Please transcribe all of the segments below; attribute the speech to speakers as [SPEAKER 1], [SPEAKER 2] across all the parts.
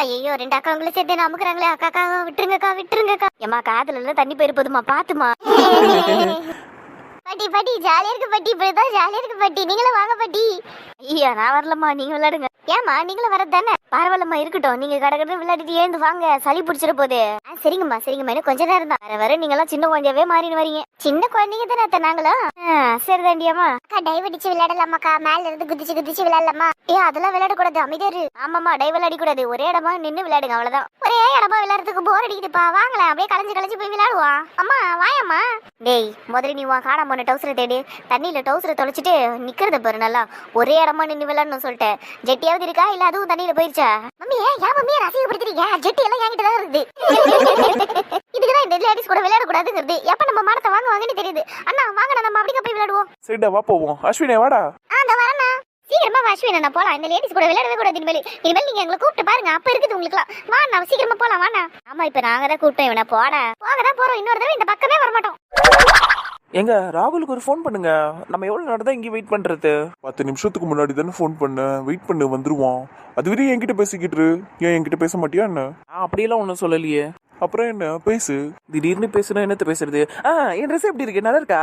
[SPEAKER 1] ஐயோ ரெண்டு அக்காங்களும் சேர்த்து அமுக்குறாங்களே? அக்கா அக்கா விட்டுருங்கக்கா விட்டுருங்கக்கா. ஏமா காதுல எல்லாம் தண்ணி போயிருப்போதுமா பாத்துமா பாட்டி பாட்டி ஜாலியா இருக்கு பாட்டி இப்படிதான் ஜாலியா இருக்கு பாட்டி. நீங்களும் வாங்க பாட்டி. ஐயா நான் வரலம்மா. நீங்க விளையாடுங்க. ஏமா நீங்களும் வரது தானே பரவாயில்லம்மா இருக்கட்டும். நீங்க கடற்கரை விளையாடிட்டு ஏந்து வாங்க. சளி பிடிச்சிட போகுது ஆ, சரிங்கம்மா சரிங்கம்மா. இன்னும் கொஞ்ச நேரம் தான். வர வர நீங்க எல்லாம் சின்ன குழந்தையாவே மாறின்னு வரீங்க. சின்ன குழந்தைங்க தானே அத்தை நாங்களும்? சரி தாண்டியாமா அக்கா டைவ் அடிச்சு விளையாடலாமாக்கா? மேல இருந்து குதிச்சு குதிச்சு விளையாடலாமா? ஏ அதெல்லாம் விளையாடக்கூடாது. அமைதியா இரு. ஆமாமா டைவ் விளையாடி கூடாது ஒரே இடமா நின்னு விளையாடுங்க அவ்வளவுதான். ஒரே இடமா விளையாடுறதுக்கு போர் அடிக்குதுப்பா. வாங்களேன். அப்படியே கலைஞ்சு கலைஞ்சு போய் விளையாடுவோம். அம்மா வாயம்மா. டேய் முதல்ல நீ வா காணாம போன டவுசரை தேடி. தண்ணியில டவுசரை தொலைச்சிட்டு நிக்கிறத பாரு நல்லா. ஒரே இடமா நின்னு விளையாடணும் சொல்லிட்டேன் ஜெட்டியாவது இருக்கா? இல்ல அதுவும் தண்ணியில போயிருச்சா? மம்மி ஏன் மம்மி? ரசிகப்படுத்துறீங்க ஜெட்டி எல்லாம் என்கிட்ட தான் இருக்குது இதுக்குதான் இந்த லேடிஸ் கூட விளையாட கூடாதுங்கிறது எப்ப நம்ம மாடத்தை வாங்க வாங்கன்னு தெரியுது. அண்ணா வாங்க நம்ம அப்படிங்க போய் விளையாடுவோம்.
[SPEAKER 2] சரிடா வா போவோம். அஸ்வினே வாடா.
[SPEAKER 1] அந்த வரேண்ணா. சீக்கிரமா வா அஸ்வின் நான் போலாம். இந்த லேடிஸ் கூட விளையாடவே கூடாது இனிமேல். இனிமேல் நீங்க எங்களை கூப்பிட்டு பாருங்க. அப்ப இருக்குது உங்களுக்குலாம் வா நான் சீக்கிரமா போலாம் வாண்ணா. ஆமா இப்ப நாங்க தான் கூப்பிட்டோம். இவனை போட. போக தான் போறோம். இன்னொரு தடவை இந்த பக்கமே வர மாட்டோம்
[SPEAKER 2] எங்க ராகுலுக்கு ஒரு ஃபோன் பண்ணுங்க. நம்ம எவ்வளவு நேரம் தான் இங்கே வெயிட் பண்றது?
[SPEAKER 3] பத்து நிமிஷத்துக்கு முன்னாடி தானே ஃபோன் பண்ணேன் வெயிட் பண்ணு வந்துருவான். அது வரையும் என்கிட்ட பேசிக்கிட்டு இரு. ஏன் என்கிட்ட பேச மாட்டியா என்ன?
[SPEAKER 2] நான் அப்படியெல்லாம் ஒன்றும் சொல்லலையே.
[SPEAKER 3] அப்புறம் என்ன? பேசு.
[SPEAKER 2] திடீர்னு பேசுனா என்னத்த பேசுறது? ஆ என் ட்ரெஸ் எப்படி இருக்கு? நல்லா இருக்கா?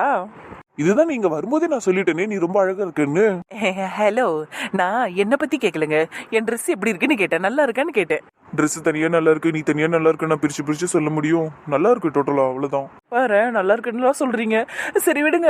[SPEAKER 3] இதுதான் நீங்க வரும்போதே நான் சொல்லிட்டேனே நீ ரொம்ப அழகா இருக்குன்னு.
[SPEAKER 2] ஹலோ நான் என்னை பத்தி கேட்கலங்க என் ட்ரெஸ் எப்படி இருக்குன்னு கேட்டேன். நல்லா இருக்கான்னு கேட்டேன்.
[SPEAKER 3] Dress தனியா நல்லா இருக்கு நீ தனியா நல்லா இருக்கு நான் பிரிச்சு பிரிச்சு சொல்ல முடியும். நல்லா இருக்கு டோட்டலா அவ்வளவுதான்.
[SPEAKER 2] பாரு நல்லா இருக்குன்னு சொல்றீங்க. சரி விடுங்க.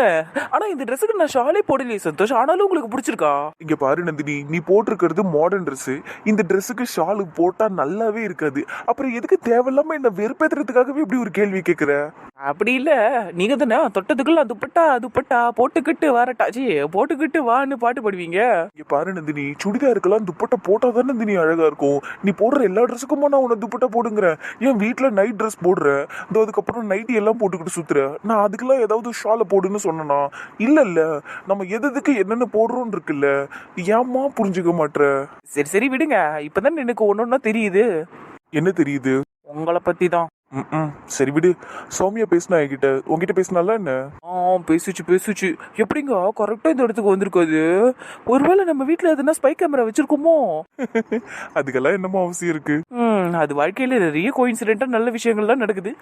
[SPEAKER 2] ஆனா இந்த ட்ரெஸ்ஸுக்கு நான் ஷாலே போடலையே சந்தோஷ். ஆனாலும் உங்களுக்கு பிடிச்சிருக்கா?
[SPEAKER 3] இங்க பாரு நந்தினி. நீ போட்டிருக்கிறது மாடர்ன் Dress. இந்த ட்ரெஸ்ஸுக்கு ஷாலு போட்டா நல்லாவே இருக்காது. அப்புறம் எதுக்கு தேவையில்லாம என்ன வெறுப்பேத்துறதுக்காகவே இப்படி ஒரு கேள்வி கேக்குற?
[SPEAKER 2] அப்படி இல்ல. நீங்க தானே தொட்டதுக்குள்ள துப்பட்டா துப்பட்டா போட்டுக்கிட்டு வரட்டா ஜி போட்டுக்கிட்டு வான்னு பாட்டு பாடுவீங்க.
[SPEAKER 3] இங்க பாரு நந்தினி. சுடிதாருக்கெல்லாம் துப்பட்டா போட்டா தான் நந்தினி அழகா இருக்கும். நீ போடுற எல்லா ட்ரெஸ்ஸுக்குமா நான் உன்னை துப்பட்டா போடுங்கிறேன் ஏன் வீட்ல நைட் ட்ரெஸ் போடுற? இதோ அதுக்கப்புறம் நைட்டி எல்லாம் போட்டுக்கிட்டு சுத்துற. நான் அதுக்கெல்லாம் ஏதாவது ஷாலை போடுன்னு சொன்னனா? இல்ல இல்ல நம்ம எது எதுக்கு என்னென்ன போடுறோம்னு இருக்குல்ல. ஏம்மா புரிஞ்சுக்க மாட்ற?
[SPEAKER 2] சரி சரி விடுங்க. இப்பதான் எனக்கு ஒன்னொன்னா தெரியுது.
[SPEAKER 3] என்ன தெரியுது?
[SPEAKER 2] உங்களை பத்தி தான்
[SPEAKER 3] ம் சரி விடு. சௌமியா பேசினா என்கிட்ட. உன்கிட்ட பேசினால என்ன?
[SPEAKER 2] ஆ பேசுச்சு பேசுச்சு. எப்படிங்க? கரெக்டா இந்த இடத்துக்கு வந்திருக்காது ஒருவேளை நம்ம வீட்ல எதுனா ஸ்பை கேமரா வச்சிருக்கோமோ?
[SPEAKER 3] அதுக்கெல்லாம் என்னமோ அவசியம் இருக்கு.
[SPEAKER 2] ம் அது வாழ்க்கையில நிறைய கோயின்சிடென்ட்டா நல்ல விஷயங்கள்லாம் நடக்குது.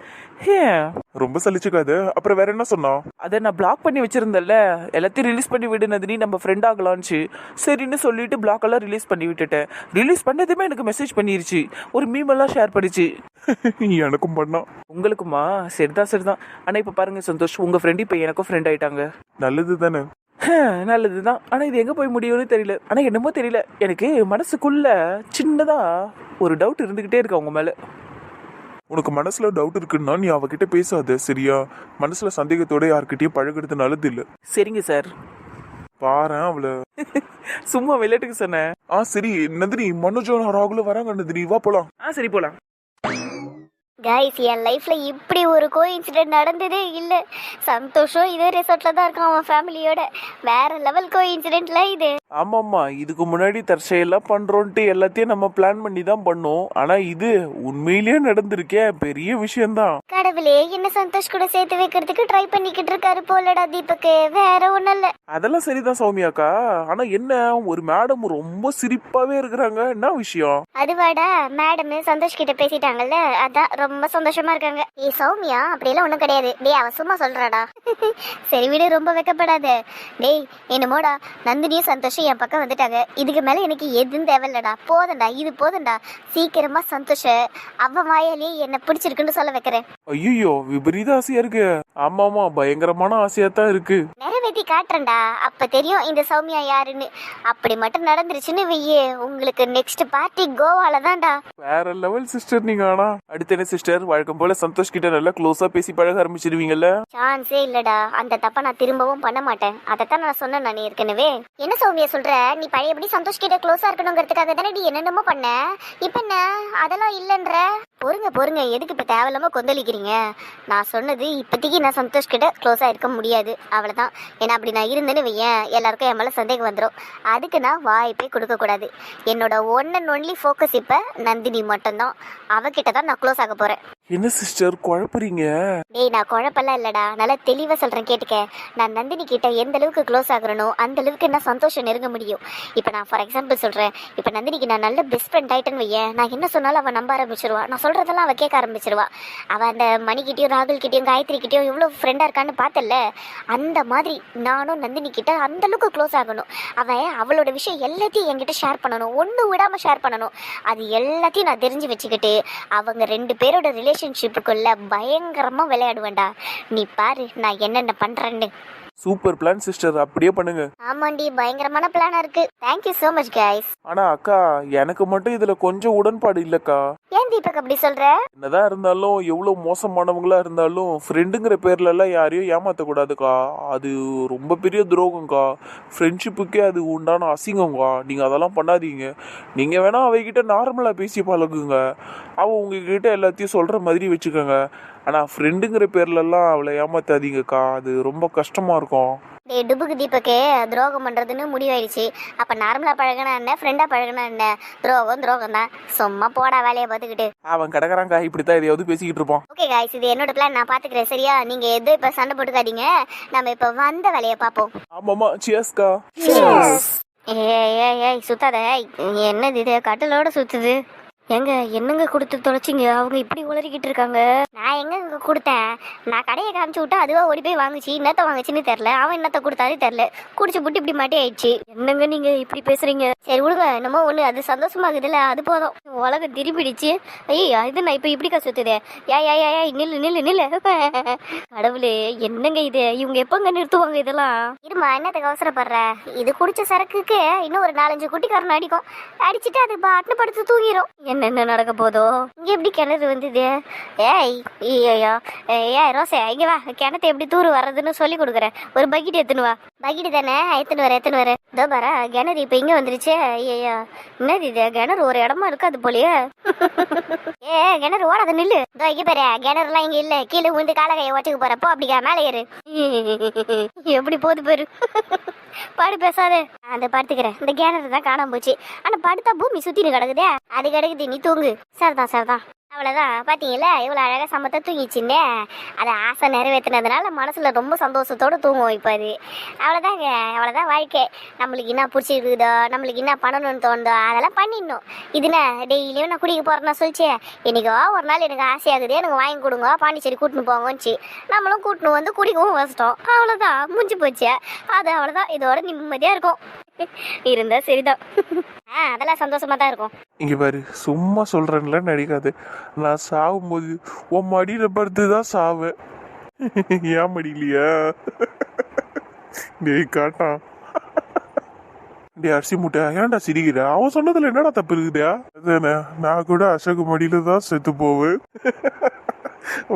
[SPEAKER 2] ஏன்
[SPEAKER 3] ரொம்ப சலிச்சுக்காத. அப்புறம் வேற என்ன சொன்னா?
[SPEAKER 2] அதை நான் பிளாக் பண்ணி வச்சிருந்தேன்ல. எல்லாத்தையும் ரிலீஸ் பண்ணி விடுனது நீ நம்ம ஃப்ரெண்ட் ஆகலான்ச்சு சரின்னு சொல்லிட்டு பிளாக் எல்லாம் ரிலீஸ் பண்ணி விட்டுட்டேன். ரிலீஸ் பண்ணதுமே எனக்கு மெசேஜ் பண்ணிருச்சு. ஒரு மீம் எல்லாம் ஷேர் பண்ணிச்சு.
[SPEAKER 3] எனக்கும் பண்ணா
[SPEAKER 2] உங்களுக்குமா? சரிதான் சரிதான். ஆனா இப்ப பாருங்க சந்தோஷ் உங்க ஃப்ரெண்ட் இப்ப எனக்கும் ஃப்ரெண்ட் ஆயிட்டாங்க.
[SPEAKER 3] நல்லது தானே
[SPEAKER 2] நல்லதுதான். ஆனா இது எங்க போய் முடியும்னு தெரியல. ஆனா என்னமோ தெரியல. எனக்கு மனசுக்குள்ள சின்னதா ஒரு டவுட் இருந்துகிட்டே இருக்கு அவங்க மேல.
[SPEAKER 3] உனக்கு மனசுல டவுட் இருக்குன்னா நீ அவகிட்ட பேசாத சரியா? மனசுல சந்தேகத்தோட யார்கிட்டயும் பழகுறது நல்லது இல்ல.
[SPEAKER 2] சரிங்க சார்.
[SPEAKER 3] பாரேன் அவள.
[SPEAKER 2] சும்மா விளையாட்டுக்கு சொன்னேன்.
[SPEAKER 3] ஆ சரி. நந்தினி மனோஜோ ராகுல வராங்க நந்தினி வா போலாம்.
[SPEAKER 2] ஆ சரி போலாம்.
[SPEAKER 1] கைஸ் என் லைஃப்ல இப்படி ஒரு கோ இன்சிடென்ட் நடந்ததே இல்ல. சந்தோஷம் இதே ரிசார்ட்ல தான் இருக்கான் அவன் ஃபேமிலியோட வேற லெவல் கோ இன்சிடென்ட்ல இது.
[SPEAKER 2] ஆமாம்மா இதுக்கு முன்னாடி தற்செயலாம் பண்றோன்ட்டு எல்லாத்தையும் நம்ம பிளான் பண்ணி தான் பண்ணோம். ஆனா இது உண்மையிலேயே நடந்திருக்கே பெரிய விஷயம்தான்.
[SPEAKER 1] கடவுளே என்ன சந்தோஷ் கூட சேர்த்து வைக்கிறதுக்கு ட்ரை பண்ணிக்கிட்டு இருக்காரு போலடா தீபக்கு. வேற ஒண்ணும் இல்ல.
[SPEAKER 2] அதெல்லாம் சரிதான் சௌமியாக்கா ஆனா என்ன ஒரு மேடம் ரொம்ப சிரிப்பாவே இருக்கிறாங்க. என்ன விஷயம்?
[SPEAKER 1] அதுவாடா மேடம் சந்தோஷ் கிட்ட பேசிட்டாங்கல்ல அதான் ரொம்ப சந்தோஷமா இருக்காங்க. ஏ சௌமியா அப்படியெல்லாம் ஒண்ணும் கிடையாது. டேய் அவ சும்மா சொல்றாடா. சரி விடு ரொம்ப வெக்கப்படாத. டேய் என்னமோடா நந்தினியும் சந்தோஷம் என் பக்கம் வந்துட்டாங்க. இதுக்கு மேல எனக்கு எதுவும் தேவையில்லடா. போதண்டா இது போதண்டா சீக்கிரமா சந்தோஷ. அவ வாயாலே என்ன பிடிச்சிருக்குன்னு சொல்ல வைக்கிறேன்.
[SPEAKER 2] ஐயோ விபரீத ஆசையா இருக்கு. ஆமா ஆமா பயங்கரமான ஆசையா தான் இருக்கு
[SPEAKER 1] நிறைவேத்தி காட்டுறேன்டா. அப்ப தெரியும் இந்த சௌமியா யாருன்னு. அப்படி மட்டும் நடந்துருச்சுன்னு வெய்யே உங்களுக்கு நெக்ஸ்ட் பார்ட்டி கோவால தான்டா
[SPEAKER 2] வேற லெவல் சிஸ்டர் நீங்க ஆனா அடுத்து என்ன சிஸ்டர் வழக்கம் போல சந்தோஷ் கிட்ட நல்லா க்ளோஸா பேசி பழக ஆரம்பிச்சிருவீங்கல்ல?
[SPEAKER 1] சான்ஸே இல்லடா. அந்த தப்ப நான் திரும்பவும் பண்ண மாட்டேன். அதைத்தான் நான் சொன்னேன் நான் ஏற்கனவே. என்ன சௌமியா சொல்ற? நீ பழையபடி சந்தோஷ் கிட்ட க்ளோஸா இருக்கணுங்கிறதுக்காக தானே நீ என்னென்னமோ பண்ண? இப்ப என்ன? அதெல்லாம் இல்லைன்ற. பொறுங்க பொறுங்க. எதுக்கு இப்போ தேவையில்லாமல் கொந்தளிக்கிறீங்க? நான் சொன்னது இப்போதைக்கு நான் சந்தோஷ் கிட்ட க்ளோஸாக இருக்க முடியாது. அவ்வளோதான் ஏன்னா அப்படி நான் இருந்தேன்னு வையேன். எல்லாருக்கும் என் மேலே சந்தேகம் வந்துடும் அதுக்கு நான் வாய்ப்பே கொடுக்கக்கூடாது என்னோட ஒன் அண்ட் ஒன்லி ஃபோக்கஸ் இப்போ நந்தினி மட்டும்தான். அவகிட்ட தான் நான் க்ளோஸ் ஆக போகிறேன்
[SPEAKER 2] என்ன சிஸ்டர் குழப்பறீங்க?
[SPEAKER 1] டேய் நான் குழப்பெல்லாம் இல்லடா. நல்லா தெளிவா சொல்றேன் கேட்டுக்க. நான் நந்தினி கிட்ட எந்த அளவுக்கு க்ளோஸ் ஆகுறனோ அந்த அளவுக்கு என்ன சந்தோஷம் நெருங்க முடியும். இப்போ நான் ஃபார் எக்ஸாம்பிள் சொல்றேன். இப்போ நந்தினிக்கு நான் நல்ல பெஸ்ட் ஃப்ரெண்ட் ஆயிட்டேன்னு வையேன் நான் என்ன சொன்னாலும் அவ நம்ப ஆரம்பிச்சிருவா. நான் சொல்றதெல்லாம் அவ கேட்க ஆரம்பிச்சிருவா. அவ அந்த மணிக்கிட்டயும் ராகுல் கிட்டயும் காயத்ரி கிட்டயும் இவ்வளோ ஃப்ரெண்டா இருக்கான்னு பார்த்தல அந்த மாதிரி நானும் நந்தினி கிட்ட அந்த அளவுக்கு க்ளோஸ் ஆகணும். அவ அவளோட விஷயம் எல்லாத்தையும் என்கிட்ட ஷேர் பண்ணணும். ஒன்று விடாம ஷேர் பண்ணணும். அது எல்லாத்தையும் நான் தெரிஞ்சு வச்சுக்கிட்டு அவங்க ரெண்டு பேரோட ரிலேஷன்ஷிப்புக்குள்ளே பயங்கரமாக விளையாடுவேன்டா. நீ பாரு நான் என்னென்ன பண்றேன்னு.
[SPEAKER 2] சூப்பர் பிளான் சிஸ்டர் அப்படியே பண்ணுங்க.
[SPEAKER 1] ஆமாண்டி பயங்கரமான பிளானா இருக்கு. Thank you so much guys.
[SPEAKER 2] ஆனா அக்கா எனக்கு மட்டும் இதுல கொஞ்சம் உடன்பாடு இல்லக்கா.
[SPEAKER 1] ஏன் தீபக் அப்படி சொல்ற?
[SPEAKER 2] என்னதான் இருந்தாலும் எவ்வளவு மோசமானவங்களா இருந்தாலும் ஃப்ரெண்டுங்கிற பேர்ல எல்லாம் யாரையும் ஏமாத்தக்கூடாதுக்கா. அது ரொம்ப பெரிய துரோகம்க்கா. ஃப்ரெண்ட்ஷிப்புக்கே அது உண்டான அசிங்கம்க்கா. நீங்க அதெல்லாம் பண்ணாதீங்க. நீங்க வேணா அவகிட்ட நார்மலா பேசி பழகுங்க. அவ உங்ககிட்ட எல்லாத்தையும் சொல்ற மாதிரி வச்சுக்கோங்க. ஆனா ஃப்ரெண்டுங்கிற பேர்ல எல்லாம் அவளை ஏமாத்தாதீங்கக்கா. அது ரொம்ப கஷ்டமா இருக்கும்.
[SPEAKER 1] டேய் டுபுக்கு தீபக்கே துரோகம் பண்றதுன்னு முடிவாயிடுச்சு. அப்ப நார்மலா பழகினா என்ன? ஃப்ரெண்டா பழகினா என்ன? துரோகம் துரோகம் தான் சும்மா போடா வேலையை பார்த்துக்கிட்டு.
[SPEAKER 2] அவன் கிடக்குறாங்க்கா இப்படித்தான் எதையாவது பேசிக்கிட்டு இருப்பான்.
[SPEAKER 1] ஓகே காய்ஸ் இது என்னோட பிளான் நான் பாத்துக்கிறேன் சரியா? நீங்க எதுவும் இப்ப சண்டை போட்டுக்காதீங்க. நம்ம இப்ப வந்த வேலையை பார்ப்போம்.
[SPEAKER 2] ஆமாமா சியஸ்கா
[SPEAKER 1] ஏய் ஏய் ஏய் சுத்தாத. என்னது இது? கட்டலோட சுத்துது. எங்க என்னங்க கொடுத்து தொலைச்சிங்க? அவங்க இப்படி உளறிக்கிட்டு இருக்காங்க. நான் எங்க இங்க கொடுத்தேன்? நான் கடையை காமிச்சு விட்டா அதுவா ஓடி போய் வாங்குச்சு. என்னத்த வாங்குச்சுன்னு தெரில அவன் என்னத்த கொடுத்தாலே தெரில குடிச்சு புட்டு இப்படி மாட்டி ஆயிடுச்சு. என்னங்க நீங்க இப்படி பேசுறீங்க? சரி விடுங்க. என்னமோ ஒண்ணு. அது சந்தோஷமாகுதுல்ல. அது போதும். உலகம் திரும்பிடுச்சு. ஐயா இது நான் இப்ப இப்படி சுத்துதே? யா யா யா யா, நில்லு நில்லு நில்லு. கடவுளே என்னங்க இது? இவங்க எப்பங்க நிறுத்துவாங்க இதெல்லாம்? இருமா என்னத்துக்கு அவசரப்படுற? இது குடிச்ச சரக்குக்கு இன்னும் ஒரு நாலஞ்சு குட்டிக்காரன் அடிக்கும். அடிச்சுட்டு அது பாட்டுன்னு படுத்து தூங்கிரும். என்னென்ன நடக்க போதோ? இங்க எப்படி கிணறு வந்தது? ஏய் ஐயோ ஏய் ரோசே இங்கே வா. கிணத்து எப்படி தூர் வர்றதுன்னு சொல்லி கொடுக்குறேன். ஒரு பக்கெட் எத்துன்னு வா. பக்கெட் தானே? எத்துன்னு வர எத்துன்னு வர இதோ பாரா கிணறு இப்ப இங்க வந்துருச்சு. ஐயோ என்னது இது? கிணறு ஒரு இடமா இருக்காது போலயே. ஏ கிணறு ஓடாத நில்லு. இதோ இங்கே பாரு கிணறுலாம் இங்க இல்ல. கீழே விழுந்து காலகையை ஒட்டுக்கு போறப்போ அப்படிக்கா மேலே ஏறு. எப்படி போகுது பாரு. பாடு பேசாதே. அந்த படுத்துக்கிறேன் இந்த கிணறு தான் காணாம போச்சு. ஆனா படுத்தா பூமி சுத்தின்னு கிடக்குதே. அது கிடக்குது நீ தூங்கு. சரிதான் சரிதான் அவ்வளோதான் பார்த்தீங்களா இவ்வளோ அழகாக சமத்த தூங்கிச்சுன்னே அதை ஆசை நிறைவேற்றினதுனால மனசில் ரொம்ப சந்தோஷத்தோடு தூங்குவோம் இப்போ அது. அவ்வளோதாங்க அவ்வளோதான் வாழ்க்கை. நம்மளுக்கு என்ன பிடிச்சிருக்குதோ நம்மளுக்கு என்ன பண்ணணும்னு தோணுதோ அதெல்லாம் பண்ணிடணும். இதுனா டெய்லியும் நான் குடிக்க போகிறேன்னா சொல்லிச்சே. என்னைக்கோ ஒரு நாள் எனக்கு ஆசையாகுது எனக்கு வாங்கி கொடுங்க பாண்டிச்சேரி கூட்டின்னு போங்கன்னுச்சு. நம்மளும் கூட்டின்னு வந்து குடிக்கவும் வச்சிட்டோம் அவ்வளோதான் முடிஞ்சு போச்சு. அது அவ்வளோதான் இதோட நிம்மதியாக இருக்கும். இருந்தா சரிதான். ஆ அதெல்லாம் சந்தோஷமா தான் இருக்கும்.
[SPEAKER 3] இங்க பாரு சும்மா சொல்றேன்ல நடிக்காது. நான் சாகும்போது உன் மடியில படுத்து தான் சாவேன். ஏன் மடியிலையா? டேய் காட்டான் டே அரிசி முட்டை ஏன்டா சிரிக்கிற? அவன் சொன்னதுல என்னடா தப்பு இருக்குதா? அதானே நான் கூட அசோக் மடியில தான் செத்து போவேன்.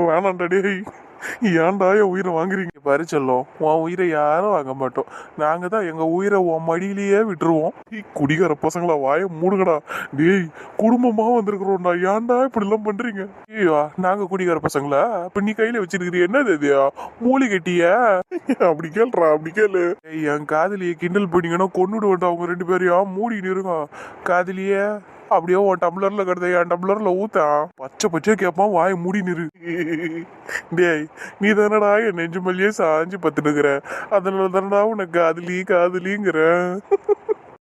[SPEAKER 3] வேணாம்டா டேய். ஏன்டா என் உயிரை வாங்குறீங்க? பாரு செல்லம் உன் உயிரை யாரும் வாங்க மாட்டோம். நாங்க தான் எங்க உயிரை உன் மடியிலேயே விட்டுருவோம். குடிகார பசங்களா வாய மூடுங்கடா. டேய் குடும்பமா வந்திருக்கிறோம்டா. ஏன்டா இப்படி எல்லாம் பண்றீங்க? ஐயோ நாங்க குடிகார பசங்களா? இப்ப நீ கையில வச்சிருக்கிறீ என்னது இது? மூலி கட்டிய? அப்படி கேள்றா அப்படி கேளு. என் காதலியை கிண்டல் பண்ணீங்கன்னா கொண்டுடுவேன்டா அவங்க ரெண்டு பேரையும் மூடி நிறுங்க காதலியே அப்படியே உன் டம்ளர்ல கிடந்த என் டம்ளர்ல ஊத்தா. பச்சை பச்சை கேப்பான் வாய மூடி நிறு. டேய் நீ தானடா என் நெஞ்சு மல்லியே சாஞ்சு பத்துனுக்குற. அதனால தானடா உனக்கு காதலி காதலிங்கிற.